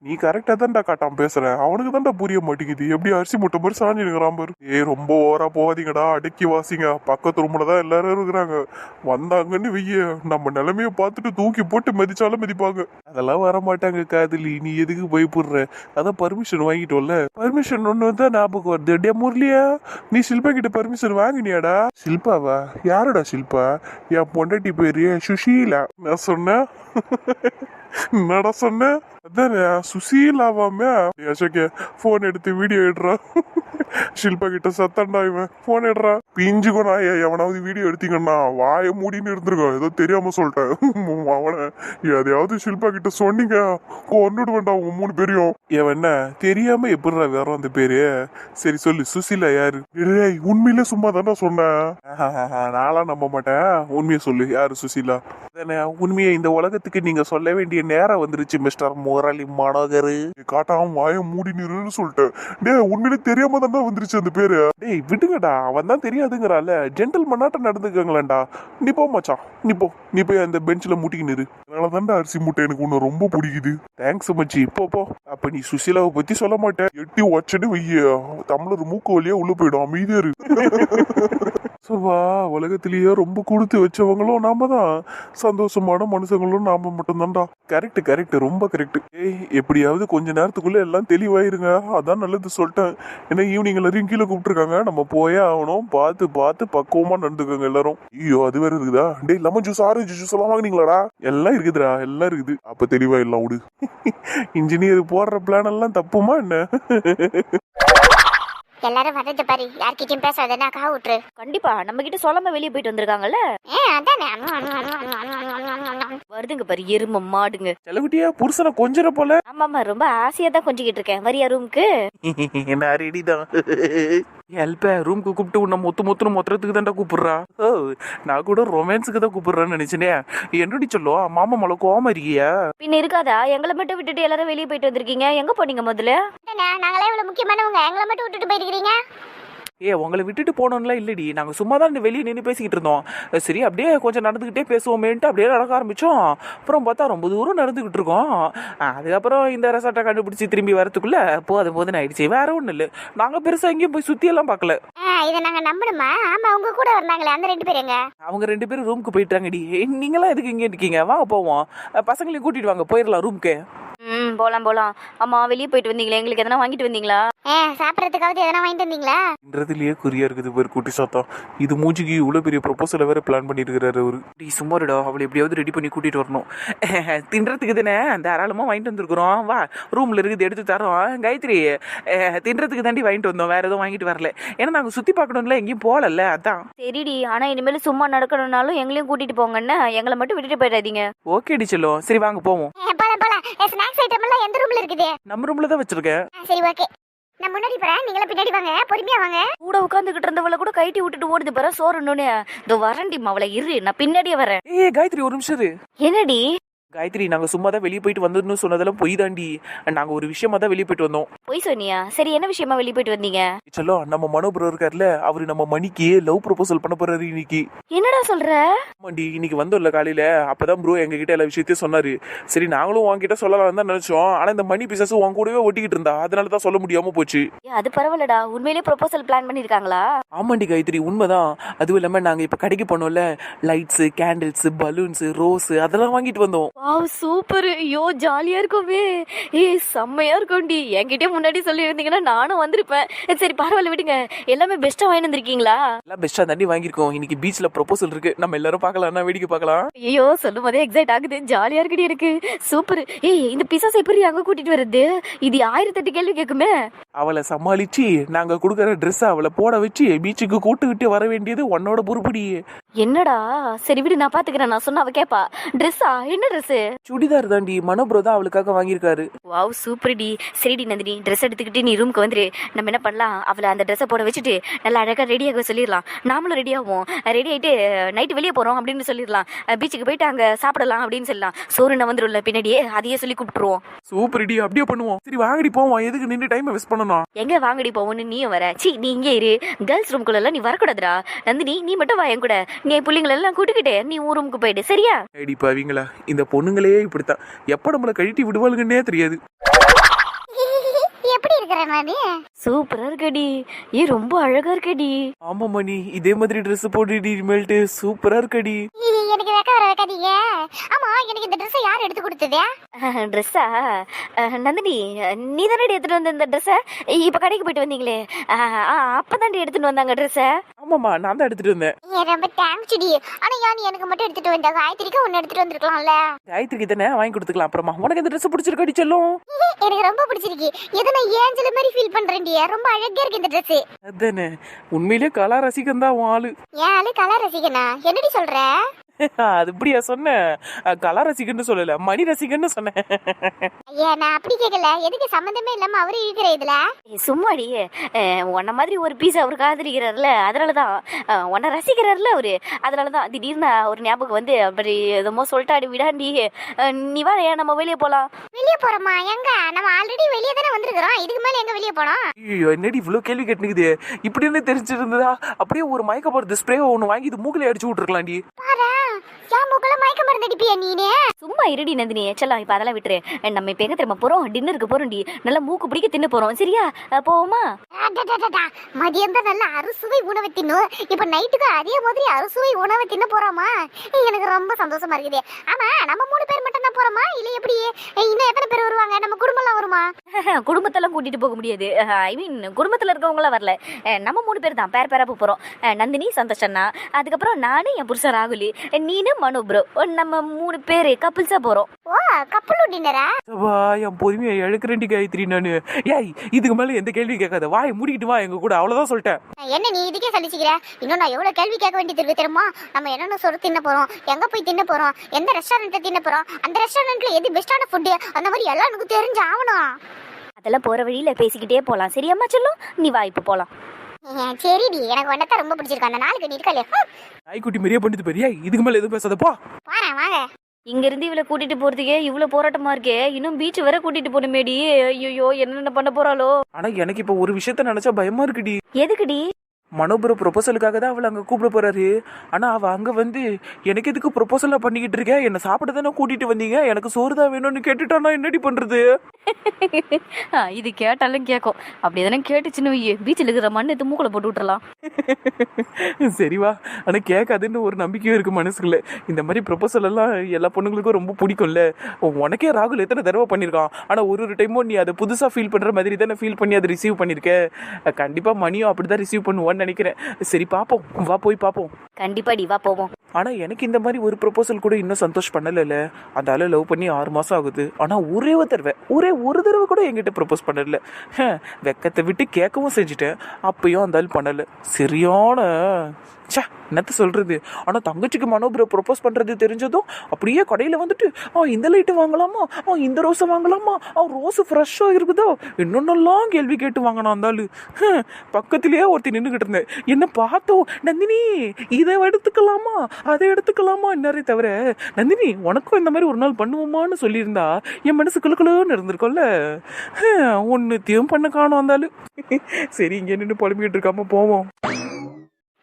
[SPEAKER 3] நீ கரெக்டா தான்டா காட்டாம பேசுற அவனுக்கு தான்டா புரிய மாட்டேங்குது. எப்படி அரிசி முட்டை மாதிரி சாஞ்சிருக்கிறான் பாரு. ஏய் ரொம்ப ஓரா போகாதீங்கடா. அடக்கி வாசிங்க. பக்கத்து ரூம்ல தான் எல்லாரும் இருக்கிறாங்க. வந்தாங்கன்னு வெய்ய. நம்ம நிலைமைய பார்த்துட்டு தூக்கி போட்டு மதிச்சாலும் மிதிப்பாங்க. அதெல்லாம் வர மாட்டாங்க காதலி. நீ எதுக்கு பயப்படுற? அதான் பர்மிஷன் வாங்கிட்டோம்ல. பர்மிஷன் ஒன்று தான் ஞாபகம் வருது. டே முரளியா? நீ சில்பா கிட்ட பர்மிஷன் வாங்கினியாடா? சில்பாவா யாருடா சில்பா என் பொண்டாட்டி பேரு சுஷீலா. நான் சொன்னேன். என்னடா சொன்ன? அதானே சுசீலாவாமே அசோகே போன் எடுத்து வீடியோ எடுறா. ஷில்பா கிட்ட சத்தண்டா இவன். போன் எடுறா. பிஞ்சுக்கோ எவனாவது வீடியோ எடுத்தீங்கன்னா வாய மூடின்னு இருந்திருக்கோம். ஏதோ தெரியாம சொல்லிட்டேன் அவனை எதையாவது ஷில்பா கிட்ட சொன்னீங்க. கொண்டுடுவேன்டா உங்க மூணு பேரையும். இவன் என்ன? தெரியாம எப்படிடா வேற அந்த பேரு? சரி சொல்லு சுசீலா யாரு? டேய் உண்மையிலே சும்மா தானே சொன்னேன் நான்லாம் நம்ப மாட்டேன். உண்மையை சொல்லு யாரு சுசீலா? உண்மையை இந்த உலகத்துக்கு நீங்க சொல்ல வேண்டிய நேரம் வந்துருச்சு மிஸ்டர் முரளி மனோகர். காட்டாம வாய மூடி நிறுன்னு சொல்லிட்டேன். டேய் உண்மையிலே தெரியாம தான் வந்துருச்சு அந்த பேரு.
[SPEAKER 2] டேய் விடுங்கடா அவன் தான் தெரியாதுங்கிறால ஜென்டல் மண்ணாட்டம் நடந்துக்கங்களேன்டா. நீ போ மச்சான். நீ போ. நீ போய் அந்த பெஞ்சில் முட்டிக்கின்னு இரு
[SPEAKER 3] அதனால தான்டா அரிசி மூட்டை எனக்கு உன்னை ரொம்ப பிடிக்குது.
[SPEAKER 2] தேங்க்ஸ் மச்சி. இப்போ போ. அப்ப நீ சுசிலாவை பத்தி சொல்ல மாட்டேன்.
[SPEAKER 3] எட்டி வச்சடி வைய தமிழர் மூக்கு வழியா உள்ள போயிடும். அமைதியா இரு.
[SPEAKER 2] சொல்வா உலகத்திலேயே ரொம்ப கொடுத்து வச்சவங்களும் நாம தான் சந்தோஷமான மனுஷங்களும் நாம மட்டும்தான்டா. கரெக்ட் கரெக்ட் ரொம்ப கரெக்ட் ஏய் எப்படியாவது கொஞ்ச நேரத்துக்குள்ள எல்லாம் தெளிவாயிருங்க. அதான் நல்லது சொல்லிட்டேன். ஏன்னா ஈவினிங் எல்லாரையும் கீழே கூப்பிட்டுருக்காங்க. நம்ம போயே ஆகணும். பார்த்து பார்த்து பக்குவமா நடந்துக்கோங்க எல்லாரும்.
[SPEAKER 3] ஐயோ அது வேற இருக்குதா? டேய் லெமன் ஜூஸ் ஆரஞ்சு ஜூஸ் எல்லாம் வாங்குனீங்களாடா?
[SPEAKER 2] எல்லாம் இருக்குதுடா எல்லாம் இருக்குது.
[SPEAKER 3] அப்ப தெளிவாயிடலாம் விடு.
[SPEAKER 2] இன்ஜினியர் போடுற பிளான் எல்லாம் தப்புமா என்ன?
[SPEAKER 1] எல்லாரும் வர்றது பாரு. யார்கிட்டயும் பேசாதேன்னா கா விட்டுரு.
[SPEAKER 4] கண்டிப்பா நம்ம கிட்ட சொல்லாம வெளியே போயிட்டு வந்திருக்காங்கல்ல?
[SPEAKER 1] ஏ அதானே.
[SPEAKER 4] வருதுங்க பாரு எரும மாடுங்க.
[SPEAKER 2] செலவுட்டியா புருஷனை கொஞ்சர போல?
[SPEAKER 4] ஆமாமா ரொம்ப ஆசையா தான் கொஞ்சிக்கிட்டு இருக்கேன். வரியா ரூமுக்கு
[SPEAKER 2] என்ன ரெடி தான் ஹெல்ப்ப ரூம்க்கு கூப்பிட்டு உன்னை மொத்து மொத்துன்னு மொத்துறதுக்கு தான்டா கூப்பிடுறா. ஓ நான் கூட ரொமான்ஸுக்கு தான் கூப்பிடுறேன்னு நினைச்சனே. என்னடி சொல்லும் மாமா மலை கோவமா இருக்கியா?
[SPEAKER 4] பின்ன இருக்காதா? எங்களை மட்டும் விட்டுட்டு எல்லாரும் வெளியே போயிட்டு வந்திருக்கீங்க. எங்க போனீங்க முதல்ல?
[SPEAKER 1] நாங்களே இவ்வளவு முக்கியமானவங்க. எங்களை மட்டும் விட்டுட்டு போயிருக்கிறீங்க?
[SPEAKER 2] ஏ உங்களை விட்டுட்டு போனோம்ல இல்லடி. நாங்க சும்மா தான் வெளியே நின்று பேசிக்கிட்டு இருந்தோம். சரி அப்படியே கொஞ்சம் நடந்துக்கிட்டே பேசுவோமேன்ட்டு அப்படியே நடக்க ஆரம்பிச்சோம். அப்புறம் பார்த்தா ரொம்ப தூரம் நடந்துக்கிட்டு இருக்கோம். அதுக்கப்புறம் இந்த ரெசார்ட்டை கண்டுபிடிச்சி திரும்பி வரதுக்குள்ள போதும் போதுன்னு ஆயிடுச்சு. வேற ஒன்றும் இல்லை. நாங்கள் பெருசாக எங்கேயும் போய் சுத்தி எல்லாம் பார்க்கல
[SPEAKER 1] இதை நாங்க நம்பணுமா? ஆமா உங்க கூட வந்தாங்களே அந்த ரெண்டு பேருங்க
[SPEAKER 2] அவங்க ரெண்டு பேரும் ரூமுக்கு போயிட்டாங்கடி. நீங்களாம் எதுக்கு இங்கே இருக்கீங்க? வாங்க போவோம். பசங்களையும் கூட்டிட்டு வாங்க. போயிடலாம் ரூமுக்கு
[SPEAKER 4] ம் போலாம் போலாம். ஆமா வெளியே போயிட்டு வந்தீங்களா எங்களுக்கு எதனா வாங்கிட்டு வந்தீங்களா?
[SPEAKER 1] ஏ சாப்பிடறதுக்காவது எதனா வாங்கிட்டு
[SPEAKER 2] வந்தீங்களான்றதுலயே குறியா இருக்குது பேர் குட்டி சாத்தம் இது மூஞ்சிக்கு இவ்வளோ பெரிய ப்ரொபோசலை வேற பிளான் பண்ணியிருக்கிறாரு அவரு. டி சும்மாருடா அவளை எப்படியாவது ரெடி பண்ணி கூட்டிட்டு வரணும். தின்றதுக்கு தானே தாராளமாக வாங்கிட்டு வந்திருக்கிறோம். வா ரூம்ல இருக்குது எடுத்து தரோம். காயத்ரி அஹ், தின்றதுக்கு தாண்டி வாங்கிட்டு வந்தோம். வேற எதுவும் வாங்கிட்டு வரல. ஏன்னா நாங்கள் சுற்றி பார்க்கணும்ல எங்கேயும் போகலல்ல அதான்.
[SPEAKER 4] சரிடி. ஆனா இனிமேல் சும்மா நடக்கணும்னாலும் எங்களையும் கூட்டிட்டு போங்கன்னு எங்களை மட்டும் விட்டுட்டு போயிடாதீங்க.
[SPEAKER 2] ஓகே டி செல்லும். சரி வாங்க போவோம்.
[SPEAKER 1] ஏ, போலாம் போலாம். ஸ்நாக்ஸ் ஐட்டம் எல்லாம் எந்த ரூம்ல இருக்குது?
[SPEAKER 2] நம்ம ரூம்ல தான் வச்சிருக்கேன்
[SPEAKER 1] சரி ஓகே நான் முன்னாடி போறேன். நீங்களும் பின்னாடி வாங்க. பொறுமையா வாங்க.
[SPEAKER 4] கூட உட்காந்துக்கிட்டு இருந்தவளை கூட கைட்டி விட்டுட்டு ஓடுது பாரு சோறுன்னு இதோ வரேன்டி அவளை இரு. நான் பின்னாடியே வரேன்.
[SPEAKER 2] ஏய் காயத்ரி ஒரு நிமிஷம் இரு.
[SPEAKER 4] என்னடி?
[SPEAKER 2] காயத்ரி நாங்கள் சும்மா தான் வெளியே போயிட்டு வந்தோம்னு சொன்னதெல்லாம் பொய் தாண்டி. நாங்கள் ஒரு விஷயமா தான் வெளியே போயிட்டு வந்தோம்.
[SPEAKER 4] பொய் சொன்னியா? சரி என்ன விஷயமா வெளியே போயிட்டு வந்தீங்க?
[SPEAKER 2] செல்லம் நம்ம மனோ ப்ரோ இருக்கார்ல அவரு நம்ம மணிக்கு லவ் ப்ரொபோசல் பண்ண போறாரு இன்னைக்கு.
[SPEAKER 4] என்னடா சொல்ற?
[SPEAKER 2] ஆமாண்டி இன்னைக்கு வந்தோம்ல காலையில அப்பதான் ப்ரோ எங்க கிட்ட எல்லா விஷயத்தையும் சொன்னாரு. சரி நாங்களும் உன்கிட்ட சொல்லலாம் தான் நினைச்சோம். ஆனா இந்த மணி பிசாசு உன் கூடவே ஒட்டிக்கிட்டு இருந்தா அதனால தான் சொல்ல முடியாம போச்சு.
[SPEAKER 4] அது பரவாயில்லடா. உண்மையிலேயே ப்ரொபோசல் பிளான் பண்ணிருக்காங்களா?
[SPEAKER 2] ஆமாண்டி காயத்ரி உண்மைதான். அதுவும் இல்லாம நாங்க இப்ப கடைக்கு போனோம்ல லைட்ஸ் கேண்டில்ஸ் பலூன்ஸ் ரோஸ் அதெல்லாம் வாங்கிட்டு வந்தோம்.
[SPEAKER 4] வாவ் சூப்பர் ஐயோ ஜாலியா இருக்குமே. ஏய் செம்மையா இருக்கும்டி என்கிட்டயே முன்னாடி சொல்லி இருந்தீங்கன்னா நானும் வந்திருப்பேன். சரி பரவாயில்ல விடுங்க. எல்லாமே பெஸ்டா வாங்கி வந்திருக்கீங்களா?
[SPEAKER 2] எல்லாம் பெஸ்டா தாண்டி வாங்கியிருக்கோம். இன்னைக்கு பீச்ல ப்ரொபோசல் இருக்கு. நம்ம எல்லாரும் பார்க்கலாம். வேடிக்கை பார்க்கலாம்?
[SPEAKER 4] ஐயோ சொல்லும் போதே எக்ஸைட் ஆகுது. ஜாலியா இருக்குடி எனக்கு. சூப்பர் ஏய் இந்த பிசாஸ் எப்படி அங்க கூட்டிட்டு வருது இது ஆயிரத்தெட்டு கேள்வி கேக்குமே
[SPEAKER 2] அவளை சமாளிச்சு நாங்க கொடுக்குற ட்ரெஸ் அவளை போட வச்சு பீச்சுக்கு கூட்டுக்கிட்டு வர வேண்டியது உன்னோட பொறுப்படி.
[SPEAKER 4] என்னடா? சரி விடு நான் பாத்துக்கிறேன். நான் சொன்ன அவ கேப்பா. ட்ரெஸ்ஸா என்ன ட்ரெஸ்
[SPEAKER 2] சுடிதார் தாண்டி மனோப்ரோ தான் அவளுக்காக வாங்கியிருக்காரு.
[SPEAKER 4] வாவ் சூப்பர் டி. சரிடி நந்தினி ட்ரெஸ் எடுத்துக்கிட்டு நீ ரூமுக்கு வந்துரு. நம்ம என்ன பண்ணலாம்? அவளை அந்த ட்ரெஸ்ஸை போட வச்சுட்டு நல்லா அழகா ரெடியாக சொல்லிடலாம். நாமளும் ரெடி ஆகும் ரெடி ஆயிட்டு நைட்டு வெளியே போறோம் அப்படின்னு சொல்லிடலாம். பீச்சுக்கு போயிட்டு அங்க சாப்பிடலாம் அப்படின்னு சொல்லலாம். சோறு நான் வந்துரும்ல பின்னாடியே அதையே சொல்லி கூப்பிட்டுருவோம்.
[SPEAKER 2] Super D. அப்படியே பண்ணுவோம். சரி வாங்கடி போவோம். எதுக்கு நின்று டைம் வேஸ்ட் பண்ணணும்?
[SPEAKER 4] எங்க வாங்கடி போவோன்னு நீயும் வர? சி நீ இங்கே இரு. கேர்ள்ஸ் ரூம்குள்ள எல்லாம் நீ வரக்கூடாதுடா. நந்தினி நீ மட்டும் வா என் கூட. நீ என் பிள்ளைங்களை எல்லாம் கூட்டுக்கிட்டு நீ உன் ரூமுக்கு போயிடு. சரியா?
[SPEAKER 2] ஐடி பாவீங்களா இந்த பொண்ணுங்களே இப்படித்தான் எப்ப நம்மளை கழட்டி விடுவாளுங்கன்னே தெரியாது.
[SPEAKER 1] எப்படி இருக்கிற
[SPEAKER 4] சூப்பரா இருக்கடி. ஏ ரொம்ப அழகா இருக்கடி.
[SPEAKER 2] ஆமா மணி. இதே மாதிரி ட்ரெஸ் போட்டுடி இனிமேல்ட்டு சூப்பரா இருக்கடி.
[SPEAKER 1] எனக்கு வெக்க வர வைக்காதீங்க. ஆமா எனக்கு இந்த ட்ரெஸ் யார் எடுத்து கொடுத்தது?
[SPEAKER 4] ட்ரெஸ்ஸா நந்தினி நீ தானே எடுத்துட்டு வந்த இந்த ட்ரெஸ்ஸை இப்போ கடைக்கு போயிட்டு வந்தீங்களே. அப்பதாண்டி எடுத்துட்டு வந்தாங்க ட்ரெஸ்ஸை
[SPEAKER 2] ஆமாமா நான் தான் எடுத்துட்டு வந்தேன்.
[SPEAKER 1] ஏன் ரொம்ப தேங்க்ஸ் டி ஆனா நீ எனக்கு மட்டும் எடுத்துட்டு வந்த? காயத்ரிக்கு ஒன்னு எடுத்துட்டு வந்திருக்கலாம்ல.
[SPEAKER 2] காயத்ரிக்கு தானே? வாங்கி கொடுத்துக்கலாம் அப்புறமா. உனக்கு இந்த ட்ரெஸ் பிடிச்சிருக்கடி செல்லும்?
[SPEAKER 1] எனக்கு ரொம்ப பிடிச்சிருக்கு. இதை நான் ஏஞ்சல் மாதிரி ஃபீல் பண்றேன்டி. ரொம்ப அழகா இருக்கு இந்த ட்ரெஸ்
[SPEAKER 2] அதானே? உண்மையிலே கலா ரசிகன் தான் உன் ஆளு.
[SPEAKER 1] ஏன் ஆளு கலர் ரசிகனா? என்னடி சொல்ற?
[SPEAKER 2] அது இப்படியா சொன்னேன் கலா ரசிகன்னு சொல்லல மணி ரசிகன்னு சொன்னேன்
[SPEAKER 1] ஐயா நான் அப்படி கேட்கல எதுக்கு சம்மந்தமே இல்லாம அவரு இருக்கிற இதுல?
[SPEAKER 4] சும்மாடி. உன்ன மாதிரி ஒரு பீஸ் அவர் காதலிக்கிறார்ல அதனால தான் அஹ், உன்னை ரசிக்கிறார்ல அவரு. அதனால தான் திடீர்னு ஒரு ஞாபகம் வந்து அப்படி எதுமோ சொல்லிட்டாடி விடாண்டி. நீ வா ஏன் நம்ம வெளியே போலாம்.
[SPEAKER 1] வெளிய போறோமா? எங்க? நம்ம ஆல்ரெடி வெளிய தானே வந்திருக்கிறோம். இதுக்கு மேல எங்க வெளிய போனோம்?
[SPEAKER 2] ஐயோ என்னடி இவ்வளோ கேள்வி கேட்டுக்குது? இப்படின்னு தெரிஞ்சிருந்ததா? அப்படியே ஒரு மயக்க போறது ஸ்ப்ரே ஒன்று வாங்கி இது மூக்கில அடிச்சு விட்டுருக்கலாம்டி.
[SPEAKER 1] பாரா மூக்கல மயக்க மருந்து அடிப்பியா நீனே?
[SPEAKER 4] சும்மா இருடி நந்தினி. செல்லாம் இப்போ அதெல்லாம் விட்டுரு. நம்ம இப்போ எங்க திரும்ப போறோம்? டின்னருக்கு போறோம்டி. நல்லா மூக்கு பிடிக்க தின்னு போறோம். சரியா? போவோமா?
[SPEAKER 1] மதியம் தான் நல்ல அறுசுவை உணவை தின்னும். இப்ப நைட்டுக்கு அதே மாதிரி அறுசுவை உணவை தின்ன போறோமா? எனக்கு ரொம்ப சந்தோஷமா இருக்குது. ஆமா நம்ம மூணு பேர் மட்டும் தான் இல்ல எப்படி? இன்னும் எத்தனை பேர் வருவாங்க? நம்ம குடும்பம் எல்லாம் வருமா?
[SPEAKER 4] குடும்பத்தெல்லாம் கூட்டிட்டு போக முடியாது. ஐ மீன் குடும்பத்துல இருக்கவங்களாம் வரல. நம்ம மூணு பேர் தான். பேர் பேரா போக போறோம். அஹ், நந்தினி சந்தோஷண்ணா அதுக்கப்புறம் நானு என் புருஷன் ராகுலி. நீனு மனு ப்ரோ நம்ம மூணு பேர் கப்பிள்ஸா போறோம்.
[SPEAKER 1] ஓ கப்பலு டின்னரா
[SPEAKER 2] வா என் பொறுமையை எழுக்கிறேன்டி காயத்ரி நானு. ஏய் இதுக்கு மேல எந்த கேள்வி கேட்காத. வாய் மூடிக்கிட்டு வா எங்க கூட. அவ்வளவுதான் சொல்லிட்டேன்.
[SPEAKER 1] என்ன நீ இதுக்கே சலிச்சுக்கிற? இன்னும் நான் எவ்வளவு கேள்வி கேட்க வேண்டியது இருக்கு தெரியுமா? நம்ம என்னென்ன சொல்ல தின்ன போறோம்? எங்க போய் தின்ன போறோம்? எந்த ரெஸ்டாரண்ட்ல தின்ன போறோம்? அந்த ரெஸ்டாரண்ட்ல எது பெஸ்டான ஃபுட் அந்த மாதிரி எல்லாம் எனக்கு தெரிஞ்சு ஆகணும்.
[SPEAKER 4] அதெல்லாம் போற வழியில பேசிக்கிட்டே போலாம். சரியாம்மா சொல்லும் நீ வா இப்போ போலாம்.
[SPEAKER 1] சரிடி. எனக்கு ஒன்னதான் ரொம்ப பிடிச்சிருக்கு அந்த நாளுக்கு நீ இருக்கல
[SPEAKER 2] நாய்க்குட்டி மாதிரியே பண்ணிட்டு பெரியா. இதுக்கு மேல எதுவும் பேசாதப்பா
[SPEAKER 1] வாங்க வாங்க.
[SPEAKER 4] இங்க இருந்து இவளை கூட்டிட்டு போறதுக்கே இவ்வளவு போராட்டமா இருக்கே. இன்னும் பீச் வரை கூட்டிட்டு போகணுமேடி ஐயோ என்னென்ன பண்ண போறாளோ?
[SPEAKER 2] ஆனா எனக்கு இப்ப ஒரு விஷயத்த நினைச்சா பயமா இருக்குடி.
[SPEAKER 4] எதுக்குடி?
[SPEAKER 2] மனோபுர ப்ரொபோசலுக்காக தான் அவளை அங்க கூப்பிட போறாரு. ஆனா அவ அங்க வந்து எனக்கு எதுக்கு ப்ரொபோசலா பண்ணிக்கிட்டு இருக்க? என்ன சாப்பிட தானே கூட்டிட்டு வந்தீங்க? எனக்கு சோறு தான் வேணும்னு கேட்டுட்டானா என்னடி பண்றது?
[SPEAKER 4] ஆ, இது கேட்டாலும் கேட்கும் அப்படி எதனா கேட்டுச்சுன்னு வையே பீச்சில் இருக்கிற மண் எடுத்து மூக்குல போட்டு விட்டுறலாம்.
[SPEAKER 2] சரிவா ஆனா கேட்காதுன்னு ஒரு நம்பிக்கையும் இருக்கு மனசுக்குள்ள. இந்த மாதிரி ப்ரொபோசல் எல்லாம் எல்லா பொண்ணுங்களுக்கும் ரொம்ப பிடிக்கும்ல. உனக்கே ராகுல் எத்தனை தடவை பண்ணியிருக்கான் ஆனா ஒரு ஒரு டைமும் நீ அதை புதுசா ஃபீல் பண்ற மாதிரி தானே ஃபீல் பண்ணி அதை ரிசீவ் பண்ணிருக்க. கண்டிப்பா மணியும் அப்படிதான் ரிசீவ் பண்ணுவான்னு நினைக்கிறேன். சரி பாப்போம். வா போய் பாப்போம்.
[SPEAKER 4] கண்டிப்பாடி வா போவோம்.
[SPEAKER 2] ஆனா எனக்கு இந்த மாதிரி ஒரு ப்ரொபோசல் கூட இன்னும் சந்தோஷ் பண்ணல அந்த ஆளை லவ் பண்ணி ஆறு மாசம் ஆகுது. ஆனா ஒரே ஒரு தடவை ஒரே ஒரு தடவை கூட என்கிட்ட ப்ரப்போஸ் பண்ணல. வெக்கத்தை விட்டு கேட்கவும் செஞ்சுட்டேன். அப்பயும் அந்த ஆள் பண்ணல. சரியான ச்சே என்னத்த சொல்கிறது ஆனால் தங்கச்சிக்கு மனோபுரை ப்ரொபோஸ் பண்ணுறது தெரிஞ்சதும் அப்படியே கடையில் வந்துட்டு ஆ இந்த லைட்டு வாங்கலாமா? ஆ இந்த ரோஸை வாங்கலாமா? ஆ ரோஸு ஃப்ரெஷ்ஷாக இருக்குதோ? இன்னொன்னெல்லாம் கேள்வி கேட்டு வாங்கினா அந்த பக்கத்துலேயே பக்கத்திலேயே ஒருத்தி நின்றுக்கிட்டு இருந்தேன் என்ன பார்த்தோம் நந்தினி இதை எடுத்துக்கலாமா? அதை எடுத்துக்கலாமா? என்னரே தவிர நந்தினி உனக்கும் இந்த மாதிரி ஒரு நாள் பண்ணுவோமான்னு சொல்லியிருந்தா என் மனசு குழுக்குழுன்னு இருந்திருக்கும்ல? ஒன்னுத்தையும் பண்ண காணும் வந்தாலும் சரி இங்கே நின்று புலம்பிக்கிட்டு இருக்காம போவோம்.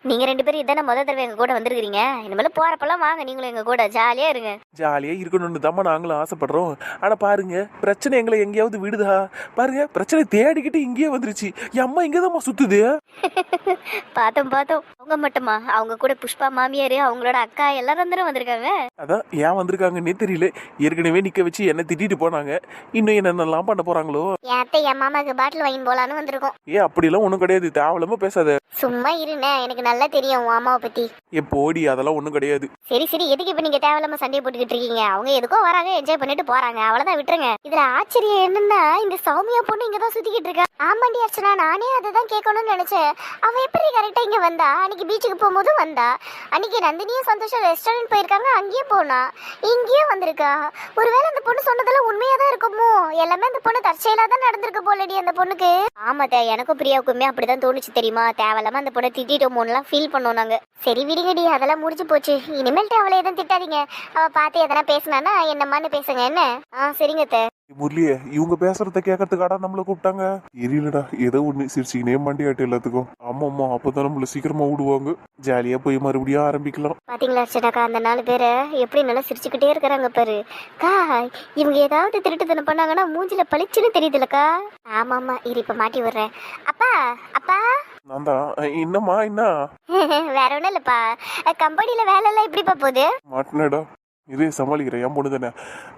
[SPEAKER 1] நீங்க ரெண்டு பேரும் இதானே முத தடவை எங்க கூட வந்திருக்கீங்க இனிமேல போறப்பெல்லாம் வாங்க நீங்களும் எங்க கூட. ஜாலியா இருங்க.
[SPEAKER 2] ஜாலியாக இருக்கணும்னு தாம்மா நாங்களும் ஆசைப்படுறோம். ஆனால் பாருங்க பிரச்சனை எங்களை எங்கேயாவது விடுதா? பாருங்க பிரச்சனை தேடிக்கிட்டு இங்கேயே வந்துருச்சு. என் அம்மா இங்கே தான்மா சுத்துது.
[SPEAKER 1] பார்த்தோம் பார்த்தோம். அவங்க மட்டுமா? அவங்க கூட புஷ்பா மாமியாரு அவங்களோட அக்கா எல்லாரும் தானே வந்திருக்காங்க?
[SPEAKER 2] அதான் ஏன் வந்திருக்காங்கன்னே தெரியல. ஏற்கனவே நிற்க வச்சு என்ன திட்டிட்டு போனாங்க. இன்னும் என்னென்னலாம் பண்ண போறாங்களோ?
[SPEAKER 1] என் அத்தை என் மாமாக்கு பாட்டில் வாங்கி போலான்னு வந்திருக்கோம்.
[SPEAKER 2] ஏ அப்படிலாம் ஒன்றும் கிடையாது. தேவலாம பேசாத.
[SPEAKER 1] சும்மா இருண்ணே எனக்கு நல்லா தெரியும் உன் அம்மாவை பத்தி.
[SPEAKER 2] ஏ போடி அதெல்லாம் ஒன்றும் கிடையாது.
[SPEAKER 1] சரி சரி எதுக்கு இப்ப நீங்க தேவையில்லாம சண்டையை போட்டுக்கிட்டு இருக்கீங்க? அவங்க எதுக்கோ வராங்க என்ஜாய் பண்ணிட்டு போறாங்க. அவ்வளவுதான் விட்டுருங்க. இதுல ஆச்சரியம் என்னன்னா இந்த சௌமியா பொண்ணு இங்க தான் சுத்திக்கிட்டு இருக்கா. ஆமாண்டி அர்ச்சனா நானே அதை தான் கேட்கணும்னு நினைச்சேன். அவ எப்படி கரெக்டா இங்க வந்தா? அன்னைக்கு பீச்சுக்கு போகும்போது வந்தா. அன்னைக்கு நந்தினியும் சந்தோஷம் ரெஸ்டாரண்ட் போயிருக்காங்க அங்கேயே போனா. இங்கேயும் வந்திருக்கா. ஒருவேளை அந்த பொண்ணு சொன்னதெல்லாம் உண்மையா தான் இருக்குமோ? எல்லாமே அந்த பொண்ணு தற்செயலா தான் நடந்திருக்கு போலடி அந்த பொண்ணுக்கு. ஆமா தே எனக்கும் பிரியாவுக்குமே அப்படிதான் தோணுச்சு தெரியுமா? தேவையில்லாம அந்த பொண்ணை திட்டிட்டோமோன்னுலாம் ஃபீல் பண்ணோம் நாங்க. சரி விடுங்கடி அதெல்லாம் முடிஞ்சு போச்சு. இனிமேல்ட்டு அவளை எதுவும் திட்டாதீங்க. அவ பார்த்து எதனா பேசினானா என்னம்மான்னு பேசுங்க என்ன? ஆ சரிங்க தே
[SPEAKER 3] முரளியே இவங்க பேசுறத கேட்கறதுக்காடா நம்மள கூப்பிட்டாங்க. தெரியலடா ஏதோ ஒண்ணு. சிரிச்சுக்கினே மண்டியாட்டு எல்லாத்துக்கும். ஆமா ஆமா அப்பதான் நம்மள சீக்கிரமா விடுவாங்க. ஜாலியா போய் மறுபடியும் ஆரம்பிக்கலாம்.
[SPEAKER 1] பாத்தீங்களா அர்ச்சனாக்கா அந்த நாலு பேரை எப்படி நல்லா சிரிச்சுக்கிட்டே இருக்கிறாங்க பாரு. கா இவங்க ஏதாவது திருட்டுத்தனம் பண்ணாங்கன்னா மூஞ்சில பளிச்சுன்னு தெரியுதுலக்கா. ஆமா ஆமா இரு இப்ப மாட்டி விடுறேன். அப்பா அப்பா.
[SPEAKER 3] நான் தான் என்னம்மா என்ன?
[SPEAKER 1] வேற ஒண்ணும் இல்லப்பா. கம்பெனில வேலை எல்லாம் எப்படிப்பா போகுது?
[SPEAKER 3] மாட்டினடா. இதே சமாளிக்கிறேன் என் பொண்ணு தானே.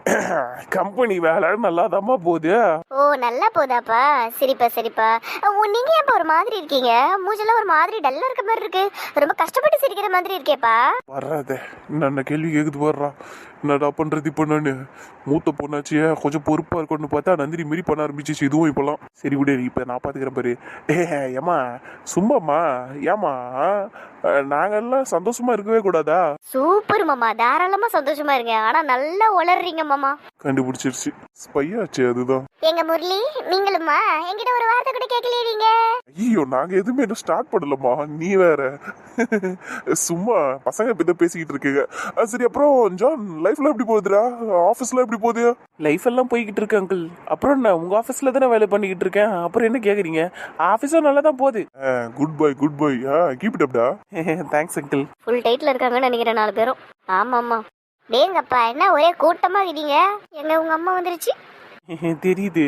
[SPEAKER 3] கம்பெனி வேலை நல்லாதாம்மா போகுது.
[SPEAKER 1] ஓ நல்லா போதாப்பா. சரிப்பா சரிப்பா. ஓ, நீங்க ஏன்ப்பா ஒரு மாதிரி இருக்கீங்க? மூஞ்செல்லாம் ஒரு மாதிரி டல்லா இருக்க மாதிரி இருக்கு. ரொம்ப கஷ்டப்பட்டு சிரிக்கிற மாதிரி இருக்கேப்பா.
[SPEAKER 3] வர்றாதே. என்ன கேள்வி கேக்குது வர்றா என்னடா பண்றது இப்போ நான்? மூத்த பொண்ணாச்சியே கொஞ்சம் பொறுப்பா இருக்கணும்னு பார்த்தா நந்தினி மாரி பண்ண ஆரம்பிச்சிச்சு இதுவும் இப்பெல்லாம். சரி விடு இப்போ நான் பார்த்துக்கிறேன் பாரு. ஏ ஏமா சும்மாம்மா ஏமா நாங்கெல்லாம் சந்தோஷமா இருக்கவே கூடாதா?
[SPEAKER 1] சூப்பர் மாமா தாராளமா சந்தோஷமா இருங்க. ஆனா நல்லா உளறீங்க மாமா.
[SPEAKER 3] கண்டுபிடிச்சிருச்சு. ஸ்பையாச்சு அதுதான்.
[SPEAKER 1] எங்க முரளி நீங்களுமா என்கிட்ட ஒரு வார்த்தை கூட கேட்கலையே நீங்க
[SPEAKER 3] ஐயோ நாங்க எதுவுமே இன்னும் ஸ்டார்ட் பண்ணலம்மா. நீ வேற. சும்மா பசங்க இப்ப பேசிக்கிட்டு இருக்கீங்க. சரி அப்புறம் ஜான் லைஃப்ல எப்படி போகுதுடா? ஆபீஸ்ல எப்படி போகுது?
[SPEAKER 2] லைஃப் எல்லாம் போய்கிட்டு இருக்கு அங்கிள் அப்புறம் என்ன? உங்க ஆஃபீஸ்ல தானே வேலை பண்ணிக்கிட்டு இருக்கேன். அப்புறம் என்ன கேக்குறீங்க? ஆஃபீஸும் நல்லா தான் போகுது.
[SPEAKER 3] Good bye good bye keep it அப்டா
[SPEAKER 2] thanks uncle
[SPEAKER 1] full டைட்ல இருக்காங்கன்னு நினைக்கிறேன் நாலு பேரும். ஆமா ஆமா டேங்கப்பா என்ன ஒரே கூட்டமா இருக்கீங்க? எங்க உங்க அம்மா வந்துருச்சு.
[SPEAKER 2] தெரியுது.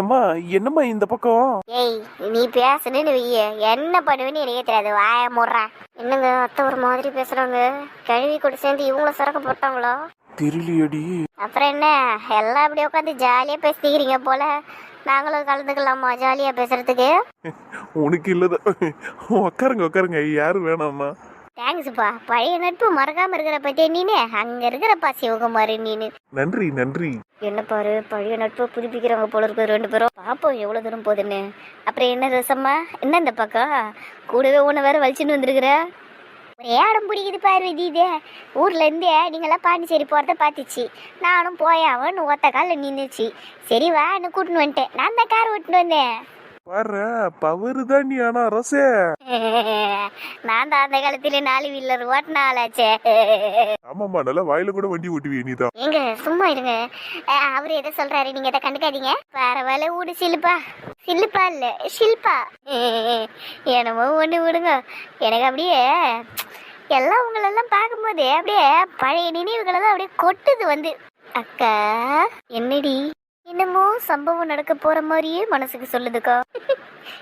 [SPEAKER 2] ஏம்மா என்னம்மா இந்த பக்கம்?
[SPEAKER 1] ஏய் நீ பேசுனேன்னு வைய. என்ன பண்ணுவேன்னு எனக்கே தெரியாது. வாய முடுறேன் என்னங்க அத்தை ஒரு மாதிரி பேசுறாங்க? கழுவி கூட சேர்ந்து இவங்களும் சிறக்க போட்டாங்களோ?
[SPEAKER 2] தெரியலையடி.
[SPEAKER 1] அப்புறம் என்ன? எல்லாம் அப்படியே உட்காந்து ஜாலியா பேசிக்கிறீங்க போல. நாங்களும் கலந்துக்கலாமா ஜாலியா பேசுறதுக்கு?
[SPEAKER 3] உனக்கு இல்லதான் உட்காருங்க உட்காருங்க யாரும் வேணாம்மா.
[SPEAKER 1] தேங்க்ஸ்ப்பா பழைய நட்பு மறக்காம இருக்கிற பத்தியே நீனு? அங்க இருக்கிறப்பா சிவகுமாரி நீனு.
[SPEAKER 3] நன்றி நன்றி.
[SPEAKER 1] என்ன பாரு பழைய நட்பு புதுப்பிக்கிறவங்க போல இருக்கு ரெண்டு பேரும். பாப்போம் எவ்வளவு தூரம் போகுதுன்னு அப்புறம் என்ன ரசம்மா? என்ன இந்த பக்கம்? கூடவே உன்னை வேற வலிச்சுன்னு வந்திருக்கிற? ஒரே இடம் பிடிக்குது பார்வதி இது ஊர்ல இருந்தே நீங்களாம் பாண்டிச்சேரி போறத பார்த்துச்சு. நானும் போயாவன்னு ஒத்த காலில் நின்றுச்சு சரி வான்னு கூட்டின்னு வந்துட்டேன். நான் தான் கார் ஓட்டின்னு வந்தேன்.
[SPEAKER 3] பாரு பவரு தான் நீ ஆனா ரசே
[SPEAKER 1] நான் தான் அந்த காலத்துல நாலு வீலர் ஓட்டின ஆளாச்சே
[SPEAKER 3] ஆமாம்மா நல்லா வாயில கூட வண்டி ஓட்டுவியே நீ தான்.
[SPEAKER 1] ஏங்க சும்மா இருங்க. அஹ், அவரு எதை சொல்றாரு நீங்க எதை கண்டுக்காதீங்க. பரவாயில்ல விடு சிலுப்பா சிலுப்பா இல்ல ஷில்பா என்னமோ ஒண்ணு விடுங்க. எனக்கு அப்படியே எல்லாம் உங்களெல்லாம் பார்க்கும்போது அப்படியே பழைய நினைவுகள் எல்லாம் அப்படியே கொட்டுது வந்து. அக்கா என்னடி? என்னமோ சம்பவம் நடக்க போற மாதிரியே மனசுக்கு சொல்லுதுக்கா.